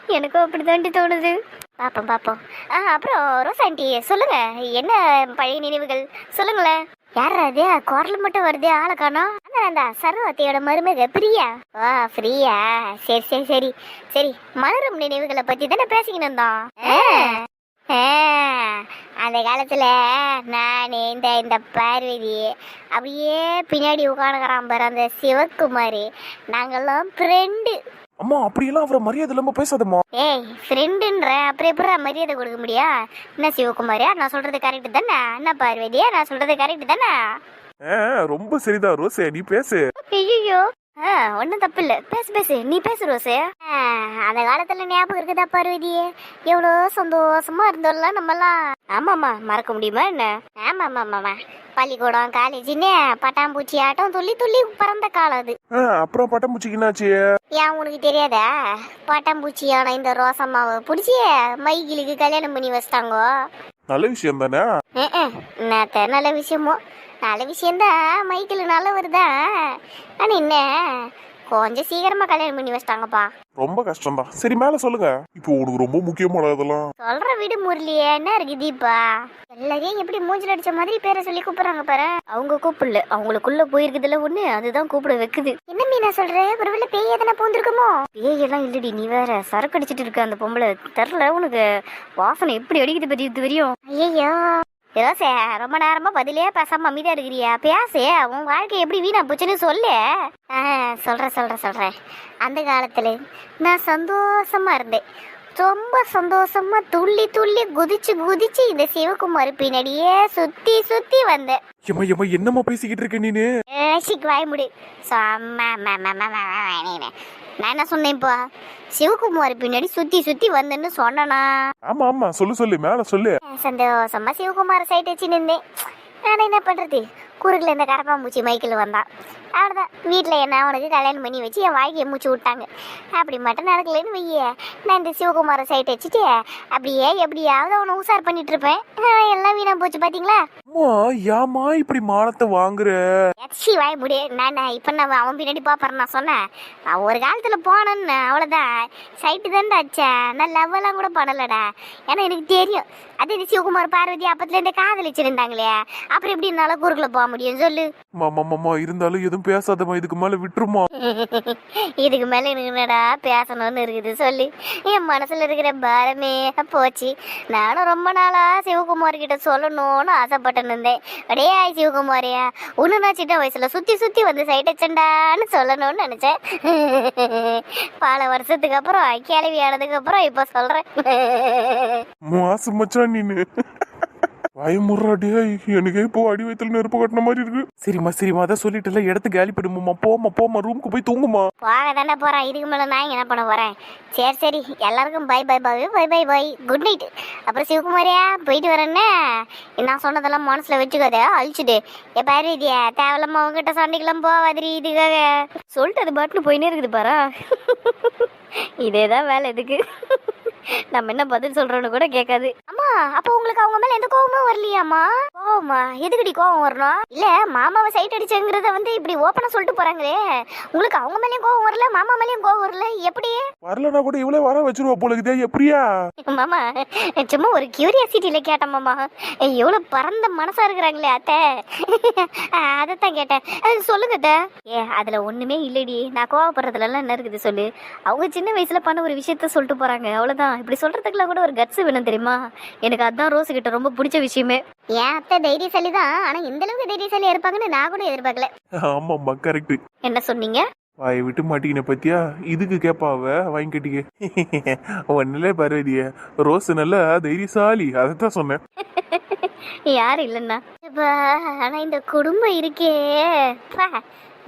[SPEAKER 1] எனக்கும் அப்படிதாண்டி தோணுது. பாப்போம் பாப்போம். ஆ அப்புறம் ரோஸ் சொல்லுங்க. என்ன பழைய நினைவுகள்? சொல்லுங்களேன். யார் அது குரல் மட்டும் வருது ஆளை காணோம். அதான் அந்த சர்வத்தையோட மருமக பிரியா. வா ஃப்ரீயா சரி சரி சரி. சரி மலரும் நினைவுகளை பத்தி தானே பேசிக்கிட்டு இருந்தோம். அந்த காலத்துல நான் இந்த இந்த பார்வதி அப்படியே பின்னாடி உட்காந்துக்கிறான் பாரு அந்த சிவகுமாரி. நாங்கெல்லாம் ஃப்ரெண்டு
[SPEAKER 2] அம்மா அப்படியெல்லாம் அவரை மரியாதை இல்லாம பேசாதம்மா.
[SPEAKER 1] ஏய் ஃப்ரெண்டுன்ற அப்புறம் எப்படி மரியாதை கொடுக்க முடியா? என்ன சிவகுமாரியா? நான் சொல்றது கரெக்ட் தானே? என்ன பார்வதியா? நான் சொல்றது கரெக்ட் தானே?
[SPEAKER 3] ரொம்ப சரிதான் ரோசே நீ பேசு.
[SPEAKER 1] ஐயோ ஆ ஒன்றும் தப்பு இல்லை பேசு பேசு. நீ பேசு ரோசே அந்த காலத்துல ஞாபகம் இருக்குதா பார்வதியே எவ்வளோ சந்தோஷமா இருந்தோம்ல நம்மலாம் ஆமாம்மா மறக்க முடியுமா என்ன? ஆமா ஆமா ஆமாம்மா பள்ளிக்கூடம் காலேஜின்னு பட்டாம்பூச்சி ஆட்டம் துள்ளி துள்ளி பறந்த காலம் அது.
[SPEAKER 3] அப்புறம் பட்டம்பூச்சிக்கு என்னாச்சு?
[SPEAKER 1] ஏன் உனக்கு தெரியாதா? பட்டாம்பூச்சியான இந்த ரோசம்மாவை பிடிச்சி மைகிலுக்கு கல்யாணம் பண்ணி வச்சிட்டாங்கோ.
[SPEAKER 3] நல்ல விஷயம் தானே?
[SPEAKER 1] நல்ல விஷயமோ. நல்ல விஷயம்தான். மைக்கில் நல்ல வருதா? ஆனா என்ன? கொஞ்சம் சீக்கிரமா கல்யாணம் பண்ணி வச்சிட்டாங்கப்பா.
[SPEAKER 3] ரொம்ப கஷ்டம்தான் சரி மேல சொல்லுங்க. இப்போ உனக்கு ரொம்ப முக்கியமான அதெல்லாம்.
[SPEAKER 1] சொல்ற வீடு முரளியே என்ன இருக்கு தீபா? எல்லாரையும் எப்படி மூஞ்சில் அடிச்ச மாதிரி பேரை சொல்லி கூப்பிடுறாங்க பாரு.
[SPEAKER 4] அவங்க கூப்பிடல. அவங்களுக்குள்ள போயிருக்குதுல ஒண்ணு. அதுதான் கூப்பிட வைக்குது.
[SPEAKER 1] என்ன மீனா சொல்ற? ஒருவேளை பேய் எதனா பூந்திருக்குமோ?
[SPEAKER 4] பேயெல்லாம் இல்லடி நீ வேற சரக்கு அடிச்சிட்டு இருக்க அந்த பொம்பளை. தெரில உனக்கு. வாசனை எப்படி அடிக்குது பத்தி இது வரையும்.
[SPEAKER 1] ஐயோ ரோசே ரொம்ப நேரமா பதிலே பேசாம அமைதியா இருக்கிறியா பேசு உன் வாழ்க்கை எப்படி வீணா போச்சுன்னு சொல்லு ஆ, சொல்றேன் சொல்றேன் சொல்றேன் அந்த காலத்துல நான் சந்தோஷமா இருந்தேன் ரொம்ப சந்தோஷமா துள்ளி துள்ளி குதிச்சு குதிச்சு இந்த சிவகுமார் பின்னாடியே சுத்தி சுத்தி வந்தேன்
[SPEAKER 2] ஏம்மா ஏம்மா என்னம்மா பேசிக்கிட்டு இருக்க நீனு
[SPEAKER 1] வாய் முடி நீனு. என்ன சொன்னேன் இப்போ? சிவகுமார் பின்னாடி சுத்தி சுத்தி வந்தேன்னு சொன்னனா?
[SPEAKER 3] ஆமா ஆமா. சொல்லு சொல்லு. மேல சொல்லு.
[SPEAKER 1] சந்தோஷமா சிவகுமார் சைட் வச்சு நின்றேன் நான் என்ன பண்றது? குறுக்கில் இந்த கரப்பாம்பூச்சி மைக்கில் வந்தான் அவ்வளோதான் வீட்டில் என்ன அவனுக்கு கல்யாணம் பண்ணி வச்சு என் வாழ்க்கையை மூச்சு விட்டாங்க. அப்படி மட்டும் நடக்கலைன்னு வையே. நான் இந்த சிவகுமாரை சைட் வச்சுட்டு அப்படியே எப்படியாவது அவனை உசார் பண்ணிட்டு இருப்பேன். எல்லாம் வீணா போச்சு பார்த்தீங்களா
[SPEAKER 2] அம்மா ஏம்மா இப்படி மானத்தை வாங்குற?
[SPEAKER 1] எச்சி வாய முடி. நான் இப்போ நான் அவன் பின்னாடி பார்ப்பறேன் நான் சொன்னேன். ஒரு காலத்தில் போனேன்னு அவ்வளோதான் சைட்டு தான்டா அடிச்சேன். நான் லவ்வெல்லாம் கூட பண்ணலடா. ஏன்னா எனக்கு தெரியும். அது இந்த சிவகுமார் பார்வதி அப்பத்துலேருந்தே காதலிச்சிருந்தாங்களே. அப்புறம் எப்படி என்னால் குறுக்கில் போக போக முடியும் சொல்லு.
[SPEAKER 3] மாமா மாமா இருந்தாலும் எதுவும் பேசாதம்மா. இதுக்கு மேல விட்டுருமா?
[SPEAKER 1] இதுக்கு மேல எனக்கு என்னடா பேசணும்னு இருக்குது சொல்லு. என் மனசுல இருக்கிற பாரமே போச்சு. நானும் ரொம்ப நாளா சிவகுமார் கிட்ட சொல்லணும்னு ஆசைப்பட்டு இருந்தேன். அடே சிவகுமாரியா ஒண்ணு நான் சின்ன வயசுல சுத்தி சுத்தி வந்து சைட் அச்சண்டான்னு சொல்லணும்னு நினைச்சேன். பல வருஷத்துக்கு அப்புறம் கேள்வி ஆனதுக்கு அப்புறம் இப்ப சொல்றேன்.
[SPEAKER 3] மாசு மச்சான் நீனு. பயமுறாடியா எனக்கு இப்போ அடி வயித்துல நெருப்பு கட்டின மாதிரி இருக்கு.
[SPEAKER 2] சரிம்மா சரிம்மா அதான் சொல்லிட்டுல இடத்து காலி பண்ணுமா போமா போமா ரூமுக்கு போய் தூங்குமா
[SPEAKER 1] போக தானே போறேன். இதுக்கு மேல நான் என்ன பண்ண போறேன்? சரி சரி. எல்லாருக்கும் bye bye bye bye bye bye good night அப்புறம் சிவகுமாரியா போயிட்டு வரேன்னு நான் சொன்னதெல்லாம் மனசுல வச்சுக்காத அழிச்சுட்டு எப்ப ரீதியா தேவையில்லாம அவங்ககிட்ட சண்டைக்கெல்லாம் போவாதிரி இதுக்காக.
[SPEAKER 4] சொல்லிட்டு அது பாட்டுன்னு போயினே இருக்குது பாரா. இதே தான் வேலை எதுக்கு நம்ம என்ன பதில் சொல்றோன்னு கூட கேட்காது
[SPEAKER 1] அம்மா அப்ப உங்களுக்கு அவங்க மேல எந்த கோவமும் வரலையாம்மா? கோவமா? எதுக்குடி கோவம் வரணும்? இல்ல மாமாவை சைட் அடிச்சங்கிறத வந்து இப்படி ஓப்பனா சொல்லிட்டு போறாங்களே. உங்களுக்கு அவங்க மேலயும் கோவம் வரல மாமா மேலயும் கோவம் வரல எப்படி?
[SPEAKER 3] வரலனா கூட இவ்வளவு வர வச்சிருவா போல இருக்குதே எப்படியா?
[SPEAKER 1] மாமா சும்மா ஒரு கியூரியாசிட்டியில கேட்டேன் மாமா. எவ்வளவு பரந்த மனசா இருக்கிறாங்களே அத்தை. அதைத்தான் கேட்டேன். அஹ் சொல்லுங்க அத்தை. ஏ அதுல ஒண்ணுமே இல்லடி. நான் கோவப்படுறதுல எல்லாம் என்ன இருக்குது சொல்லு? அவங்க சின்ன வயசுல பண்ண ஒரு விஷயத்த சொல்லிட்டு போறாங்க அவ்வளவுதான். இப்படி சொல்றதுக்குலாம் கூட ஒரு கட்ஸ் வேணும் தெரியுமா? எனக்கு அதான் ரோஸ் கிட்ட ரொம்ப பிடிச்ச விஷயமே. ஏன் அத்தை தைரியசாலி தான் ஆனா இந்த அளவுக்கு தைரியசாலியா இருப்பாங்கன்னு நான் கூட எதிர்பார்க்கல.
[SPEAKER 3] ஆமாம்மா கரெக்ட்
[SPEAKER 4] என்ன சொன்னீங்க?
[SPEAKER 3] வாயை விட்டு மாட்டிக்கின பத்தியா? இதுக்கு கேப்பா அவ வாங்கி கட்டிக்க. ஒன்னுல பரவாதிய ரோஸ் நல்ல தைரியசாலி அதைத்தான் சொன்னேன்.
[SPEAKER 4] யார் இல்லைன்னா?
[SPEAKER 1] அப்பா, ஆனா இந்த குடும்பம் இருக்கே.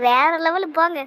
[SPEAKER 1] வேற லெவலு போங்க.